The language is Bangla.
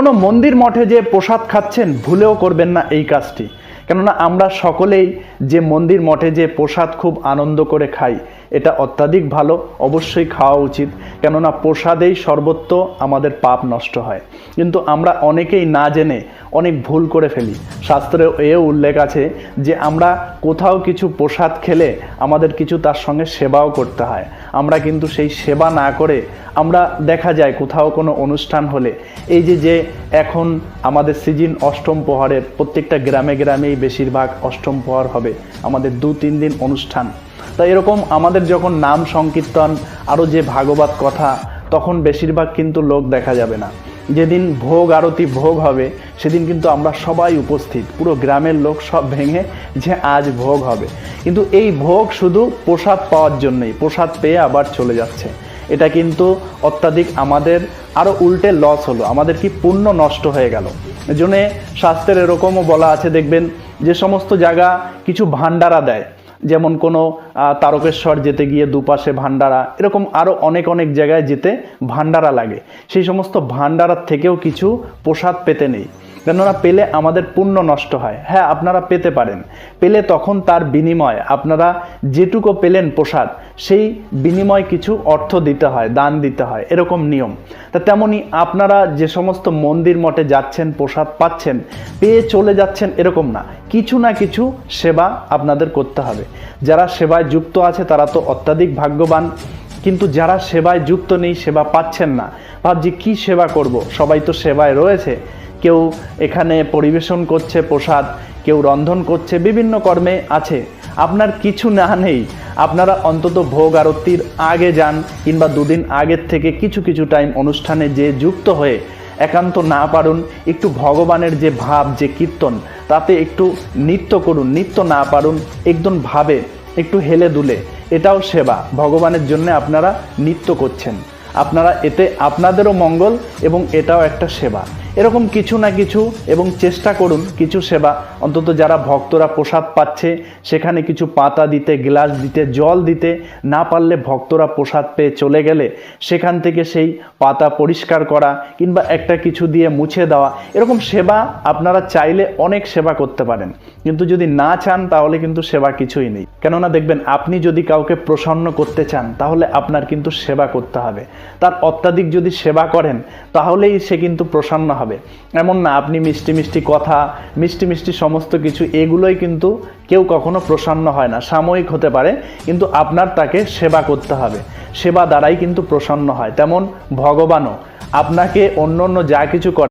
কোনো মন্দির মঠে যে প্রসাদ খাচ্ছেন ভুলেও করবেন না এই কাজটি। কেননা আমরা সকলেই যে মন্দির মঠে যে প্রসাদ খুব আনন্দ করে খাই, এটা অত্যাধিক ভালো, অবশ্যই খাওয়া উচিত। কেননা প্রসাদেই সর্বত্র আমাদের পাপ নষ্ট হয়। কিন্তু আমরা অনেকেই না জেনে অনেক ভুল করে ফেলি। শাস্ত্রে এও উল্লেখ আছে যে আমরা কোথাও কিছু প্রসাদ খেলে আমাদের কিছু তার সঙ্গে সেবাও করতে হয়। আমরা কিন্তু সেই সেবা না করে আমরা দেখা যায় কোথাও কোনো অনুষ্ঠান হলে। এই যে যে এখন আমাদের সিজন অষ্টম প্রহরের প্রত্যেকটা গ্রামে গ্রামেই বেশিরভাগ অষ্টম প্রহর হবে। আমাদের দু তিন দিন অনুষ্ঠান। তা এরকম আমাদের যখন নাম সংকীর্তন আরও যে ভাগবত কথা, তখন বেশিরভাগ কিন্তু লোক দেখা যাবে না। যেদিন ভোগ আরতি ভোগ হবে, সেদিন কিন্তু আমরা সবাই উপস্থিত। পুরো গ্রামের লোক সব ভেঙে যে আজ ভোগ হবে। কিন্তু এই ভোগ শুধু প্রসাদ পাওয়ার জন্যই, প্রসাদ পেয়ে আবার চলে যাচ্ছে। এটা কিন্তু অত্যাধিক আমাদের আরও উল্টে লস হলো, আমাদের কি পুণ্য নষ্ট হয়ে গেল। এজন্যে শাস্ত্রের এরকমও বলা আছে, দেখবেন যে সমস্ত জায়গা কিছু ভান্ডারা দেয়। যেমন কোনো তারকেশ্বর যেতে গিয়ে দুপাশে ভান্ডারা এরকম আরও অনেক অনেক জায়গায় যেতে ভান্ডারা লাগে। সেই সমস্ত ভান্ডারার থেকেও কিছু প্রসাদ পেতে নেই। কেননা পেলে আমাদের পুণ্য নষ্ট হয়। হ্যাঁ আপনারা পেতে পারেন। পেলে তখন তার বিনিময়। আপনারা যেটুকু পেলেন প্রসাদ, সেই বিনিময় কিছু অর্থ দিতে হয়, দান দিতে হয়, এরকম নিয়ম। তা তেমনি আপনারা যে সমস্ত মন্দির মঠে যাচ্ছেন, প্রসাদ পাচ্ছেন, পেয়ে চলে যাচ্ছেন, এরকম না। কিছু না কিছু সেবা আপনাদের করতে হবে। যারা সেবায় যুক্ত আছে, তারা তো অত্যাধিক ভাগ্যবান। কিন্তু যারা সেবায় যুক্ত নেই, সেবা পাচ্ছেন না। ভাবছি, কি সেবা করব? সবাই তো সেবায় রয়েছে। কেউ এখানে পরিবেশন করছে, প্রসাদ, কেউ রন্ধন করছে, বিভিন্ন কর্মে আছে। আপনার কিছু না নেই। আপনারা অন্তত ভোগ আরতির আগে যান কিংবা দুদিন আগের থেকে কিছু কিছু টাইম অনুষ্ঠানে যে যুক্ত হয়ে একান্ত না পারুন, একটু ভগবানের যে ভাব, যে কীর্তন, তাতে একটু নৃত্য করুন, নৃত্য না পারুন, একদম ভাবে, একটু হেলে দুলে। এটাও সেবা, ভগবানের জন্য আপনারা নৃত্য করছেন। আপনারা, এতে আপনাদেরও মঙ্গল এবং এটাও একটা সেবা। এরকম কিছু না কিছু এবং চেষ্টা করুন কিছু সেবা। অন্তত যারা ভক্তরা প্রসাদ পাচ্ছে, সেখানে কিছু পাতা দিতে, গ্লাস দিতে, জল দিতে না পারলে ভক্তরা প্রসাদ পেয়ে চলে গেলে সেখান থেকে সেই পাতা পরিষ্কার করা কিংবা একটা কিছু দিয়ে মুছে দেওয়া। এরকম সেবা আপনারা চাইলে অনেক সেবা করতে পারেন। কিন্তু যদি না চান, তাহলে কিন্তু সেবা কিছুই নেই। কেননা দেখবেন, আপনি যদি কাউকে প্রসন্ন করতে চান, তাহলে আপনার কিন্তু সেবা করতে হবে। তার অত্যাধিক যদি সেবা করেন, তাহলেই সে কিন্তু প্রসন্ন হবে এমন না, আপনি মিষ্টি মিষ্টি কথা, মিষ্টি মিষ্টি সমস্ত কিছু, এগুলোই কিন্তু কেউ কখনো প্রসন্ন হয় না। সাময়িক হতে পারে, কিন্তু আপনার তাকে সেবা করতে হবে। সেবা দ্বারাই কিন্তু প্রসন্ন হয়। তেমন ভগবানও আপনাকে অন্য অন্য যা কিছু করে